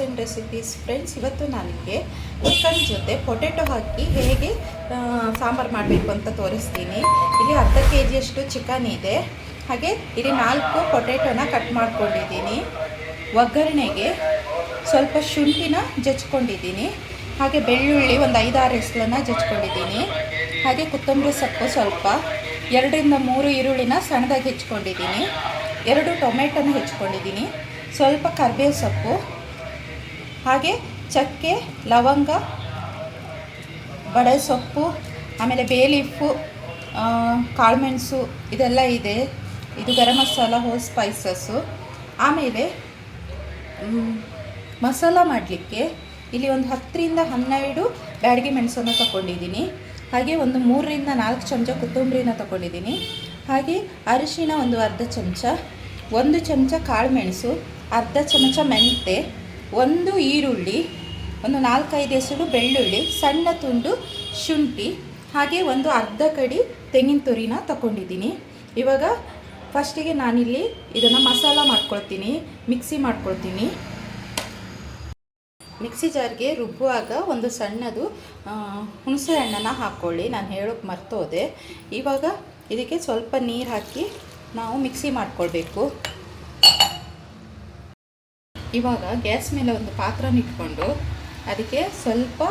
And recipes friends ಇವತ್ತು ನನಗೆ chicken ಜೊತೆ ಪೊಟೆಟೊ ಹಾಕಿ ಹೇಗೆ ಸಾಂಬಾರು ಮಾಡಬೇಕು ಅಂತ ತೋರಿಸ್ತೀನಿ. ಇಲ್ಲಿ ಅರ್ಧ ಕೆ ಜಿಯಷ್ಟು ಚಿಕನ್ ಇದೆ. ಹಾಗೆ ಇಲ್ಲಿ ನಾಲ್ಕು ಪೊಟೆಟೊನ ಕಟ್ ಮಾಡ್ಕೊಂಡಿದ್ದೀನಿ. ಒಗ್ಗರಣೆಗೆ ಸ್ವಲ್ಪ ಶುಂಠಿನ ಜಚ್ಕೊಂಡಿದ್ದೀನಿ ಹಾಗೆ ಬೆಳ್ಳುಳ್ಳಿ ಒಂದು ಐದಾರು ಹೆಸ್ಲನ್ನು ಜಚ್ಕೊಂಡಿದ್ದೀನಿ ಹಾಗೆ ಕೊತ್ತಂಬರಿ ಸೊಪ್ಪು ಸ್ವಲ್ಪ ಎರಡರಿಂದ ಮೂರು ಈರುಳ್ಳಿನ ಸಣ್ಣದಾಗಿ ಹೆಚ್ಕೊಂಡಿದ್ದೀನಿ. ಎರಡು ಟೊಮೆಟೊನ ಹೆಚ್ಕೊಂಡಿದ್ದೀನಿ. ಸ್ವಲ್ಪ ಕರಿಬೇವು ಸೊಪ್ಪು ಹಾಗೆ ಚಕ್ಕೆ, ಲವಂಗ ಬಡೆ ಸೊಪ್ಪು ಆಮೇಲೆ ಬೇಲೀಫು ಕಾಳುಮೆಣಸು ಇದೆಲ್ಲ ಇದೆ. ಇದು ಗರಂ ಮಸಾಲ ಹೋಲ್ ಸ್ಪೈಸಸ್ಸು ಆಮೇಲೆ ಮಸಾಲ ಮಾಡಲಿಕ್ಕೆ ಇಲ್ಲಿ ಒಂದು ಹತ್ತರಿಂದ ಹನ್ನೆರಡು ಬ್ಯಾಡಗಿ ಮೆಣಸನ್ನು ತಗೊಂಡಿದ್ದೀನಿ. ಹಾಗೆ ಒಂದು ಮೂರರಿಂದ ನಾಲ್ಕು ಚಮಚ ಕೊತ್ತಂಬರಿನ ತಗೊಂಡಿದ್ದೀನಿ. ಹಾಗೆ ಅರಿಶಿನ ಒಂದು ಅರ್ಧ ಚಮಚ, ಒಂದು ಚಮಚ ಕಾಳುಮೆಣಸು, ಅರ್ಧ ಚಮಚ ಮೆಂತೆ ಒಂದು ಈರುಳ್ಳಿ, ಒಂದು ನಾಲ್ಕೈದು ಹೆಸರು ಬೆಳ್ಳುಳ್ಳಿ, ಸಣ್ಣ ತುಂಡು ಶುಂಠಿ, ಹಾಗೆ ಒಂದು ಅರ್ಧ ಕಡಿ ತೆಂಗಿನ ತುರಿನ ತಗೊಂಡಿದ್ದೀನಿ ಇವಾಗ ಫಸ್ಟಿಗೆ ನಾನಿಲ್ಲಿ ಇದನ್ನು ಮಸಾಲ ಮಾಡ್ಕೊಳ್ತೀನಿ, ಮಿಕ್ಸಿ ಮಾಡ್ಕೊಳ್ತೀನಿ. ಮಿಕ್ಸಿ ಜಾರ್ಗೆ ರುಬ್ಬುವಾಗ ಒಂದು ಸಣ್ಣದು ಹುಣಸೆ ಹಣ್ಣನ್ನು ಹಾಕ್ಕೊಳ್ಳಿ, ನಾನು ಹೇಳೋಕ್ಕೆ ಮರ್ತೋದೆ. ಇವಾಗ ಇದಕ್ಕೆ ಸ್ವಲ್ಪ ನೀರು ಹಾಕಿ ನಾವು ಮಿಕ್ಸಿ ಮಾಡ್ಕೊಳ್ಬೇಕು. ಇವಾಗ ಗ್ಯಾಸ್ ಮೇಲೆ ಒಂದು ಪಾತ್ರನ ಇಟ್ಕೊಂಡು ಅದಕ್ಕೆ ಸ್ವಲ್ಪ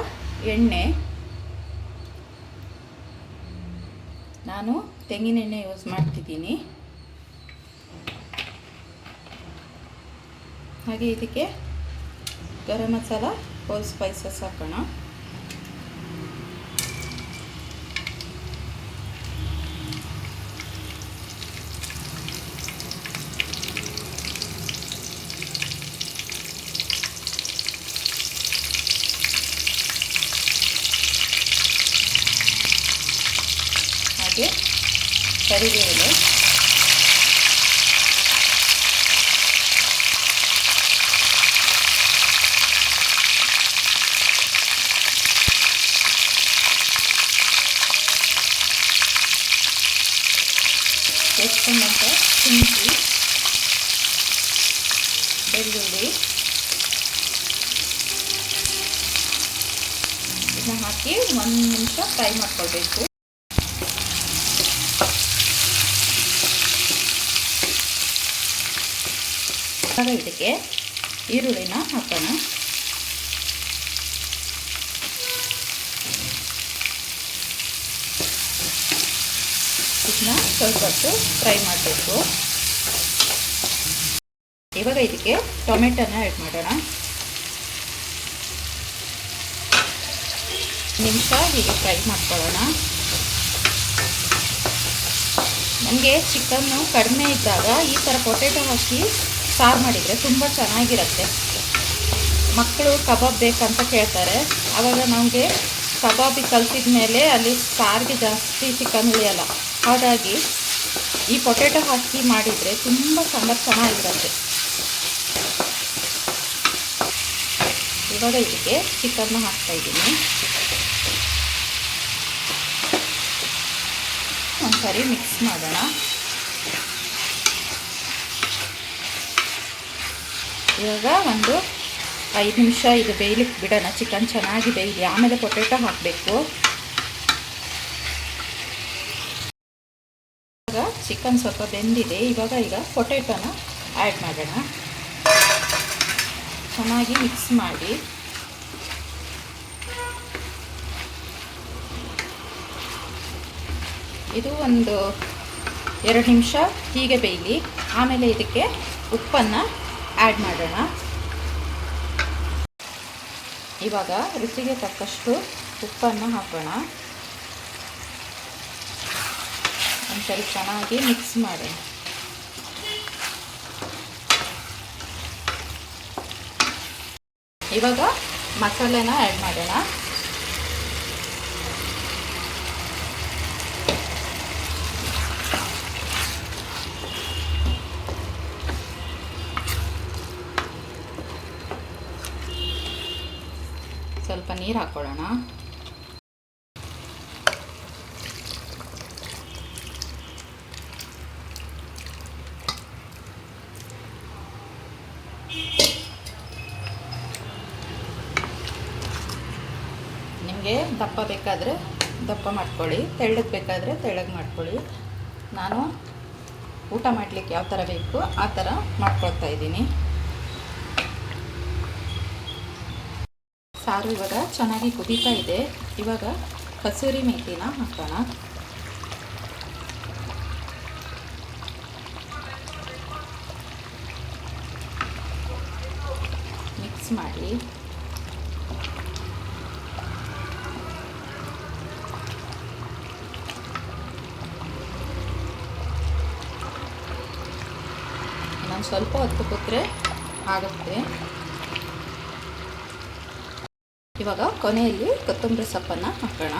ಎಣ್ಣೆ. ನಾನು ತೆಂಗಿನ ಎಣ್ಣೆ ಯೂಸ್ ಮಾಡ್ತಿದ್ದೀನಿ. ಹಾಗೆ ಇದಕ್ಕೆ ಗರಂ ಮಸಾಲ ಹೋಲ್ ಸ್ಪೈಸಸ್ ಹಾಕೋಣ ಹಾಗೆ ಕರಿಬೇವು ಹೆಚ್ಚಿಕೊಂಡಂಥ ಶುಂಠಿ ಬೆಳ್ಳುಳ್ಳಿ ಇದನ್ನ ಹಾಕಿ ಒಂದು ನಿಮಿಷ ಫ್ರೈ ಮಾಡ್ಕೊಳ್ಬೇಕು ಇವಾಗ ಇದಕ್ಕೆ ಈರುಳ್ಳಿನ ಹಾಕೋಣ. ಇದನ್ನ ಸ್ವಲ್ಪ ಹೊತ್ತು ಫ್ರೈ ಮಾಡಬೇಕು. ಇವಾಗ ಇದಕ್ಕೆ ಟೊಮೆಟೊನ ಆ್ಯಡ್ ಮಾಡೋಣ. ನಿಮಿಷ ಹೀಗೆ ಫ್ರೈ ಮಾಡ್ಕೊಳ್ಳೋಣ. ನಮಗೆ ಚಿಕನ್ನು ಕಡಿಮೆ ಇದ್ದಾಗ ಈ ಥರ ಪೊಟೆಟೊ ಹಾಕಿ ಸಾರು ಮಾಡಿದರೆ ತುಂಬ ಚೆನ್ನಾಗಿರುತ್ತೆ. ಮಕ್ಕಳು ಕಬಾಬ್ ಬೇಕಂತ ಕೇಳ್ತಾರೆ. ಆವಾಗ ನಮಗೆ ಕಬಾಬ್ ಕಲಿಸಿದ ಮೇಲೆ ಅಲ್ಲಿ ಸಾರಿಗೆ ಜಾಸ್ತಿ ಚಿಕನ್ ಉಳಿಯಲ್ಲ. ಹಾಗಾಗಿ ಈ ಪೊಟೆಟೊ ಹಾಕಿ ಮಾಡಿದರೆ ತುಂಬ ಸಾಂಬಾರು ಚೆನ್ನಾಗಿರುತ್ತೆ. ಇವಾಗ ಇದಕ್ಕೆ ಚಿಕನ್ನ ಹಾಕ್ತಾಯಿದ್ದೀನಿ ಒಂದ್ಸರಿ ಮಿಕ್ಸ್ ಮಾಡೋಣ. ಇವಾಗ ಒಂದು ಐದು ನಿಮಿಷ ಇದು ಬೇಯಲಿಕ್ಕೆ ಬಿಡೋಣ. ಚಿಕನ್ ಚೆನ್ನಾಗಿ ಬೇಯಲಿ ಆಮೇಲೆ ಪೊಟೆಟೊ ಹಾಕಬೇಕು. ಇವಾಗ ಚಿಕನ್ ಸ್ವಲ್ಪ ಬೆಂದಿದೆ. ಇವಾಗ ಈಗ ಪೊಟೆಟೊನ ಆ್ಯಡ್ ಮಾಡೋಣ. ಚೆನ್ನಾಗಿ ಮಿಕ್ಸ್ ಮಾಡಿ. ಇದು ಒಂದು ಎರಡು ನಿಮಿಷ ಹೀಗೆ ಬೇಯಲಿ. ಆಮೇಲೆ ಇದಕ್ಕೆ ಉಪ್ಪನ್ನು ಆ್ಯಡ್ ಮಾಡೋಣ. ಇವಾಗ ರುಚಿಗೆ ತಕ್ಕಷ್ಟು ಉಪ್ಪನ್ನು ಹಾಕೋಣ. ಒಂದ್ಸರಿ ಚೆನ್ನಾಗಿ ಮಿಕ್ಸ್ ಮಾಡೋಣ ಇವಾಗ ಮಸಾಲೆನ ಆ್ಯಡ್ ಮಾಡೋಣ. ನೀರು ಹಾಕ್ಕೊಳ್ಳೋಣ ನಿಮಗೆ ದಪ್ಪ ಬೇಕಾದರೆ ದಪ್ಪ ಮಾಡ್ಕೊಳ್ಳಿ, ತೆಳ್ಳಗೆ ಬೇಕಾದರೆ ತೆಳ್ಳಗೆ ಮಾಡ್ಕೊಳ್ಳಿ. ನಾನು ಊಟ ಮಾಡಲಿಕ್ಕೆ ಯಾವ ಥರ ಬೇಕು ಆ ಥರ ಮಾಡ್ಕೊಳ್ತಾ ಇದ್ದೀನಿ. ಸಾರು ಇವಾಗ ಚೆನ್ನಾಗಿ ಕುದೀತಾ ಇದೆ. ಇವಾಗ ಕಸೂರಿ ಮೇಥಿನ ಹಾಕೋಣ. ಮಿಕ್ಸ್ ಮಾಡಿ. ನಾನು ಸ್ವಲ್ಪ ಹೊತ್ತು ಕೂತ್ರೆ ಆಗುತ್ತೆ. ಇವಾಗ ಕೊನೆಯಲ್ಲಿ ಕೊತ್ತಂಬರಿ ಸೊಪ್ಪನ್ನು ಹಾಕೋಣ.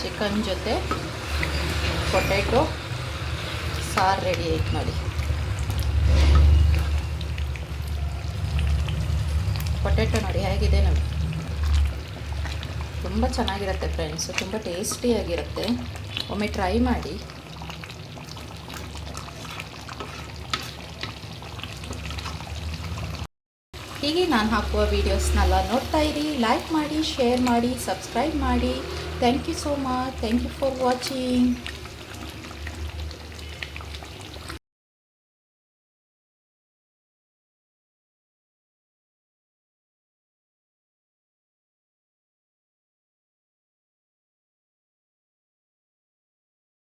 ಚಿಕನ್ ಜೊತೆ ಪೊಟ್ಯಾಟೊ, ಸಾರು ರೆಡಿ ಆಯ್ತು ನೋಡಿ. ಪೊಟ್ಯಾಟೊ ನೋಡಿ, ಹೇಗಿದೆ ನೋಡಿ. ತುಂಬ ಚೆನ್ನಾಗಿರುತ್ತೆ ಫ್ರೆಂಡ್ಸು, ತುಂಬ ಟೇಸ್ಟಿಯಾಗಿರುತ್ತೆ. ಒಮ್ಮೆ ಟ್ರೈ ಮಾಡಿ. ಹೀಗೆ ನಾನು ಹಾಕುವ ವೀಡಿಯೋಸ್ನೆಲ್ಲ ನೋಡ್ತಾ ಇರಿ, ಲೈಕ್ ಮಾಡಿ, ಶೇರ್ ಮಾಡಿ, ಸಬ್ಸ್ಕ್ರೈಬ್ ಮಾಡಿ. Thank you so much, thank you for watching.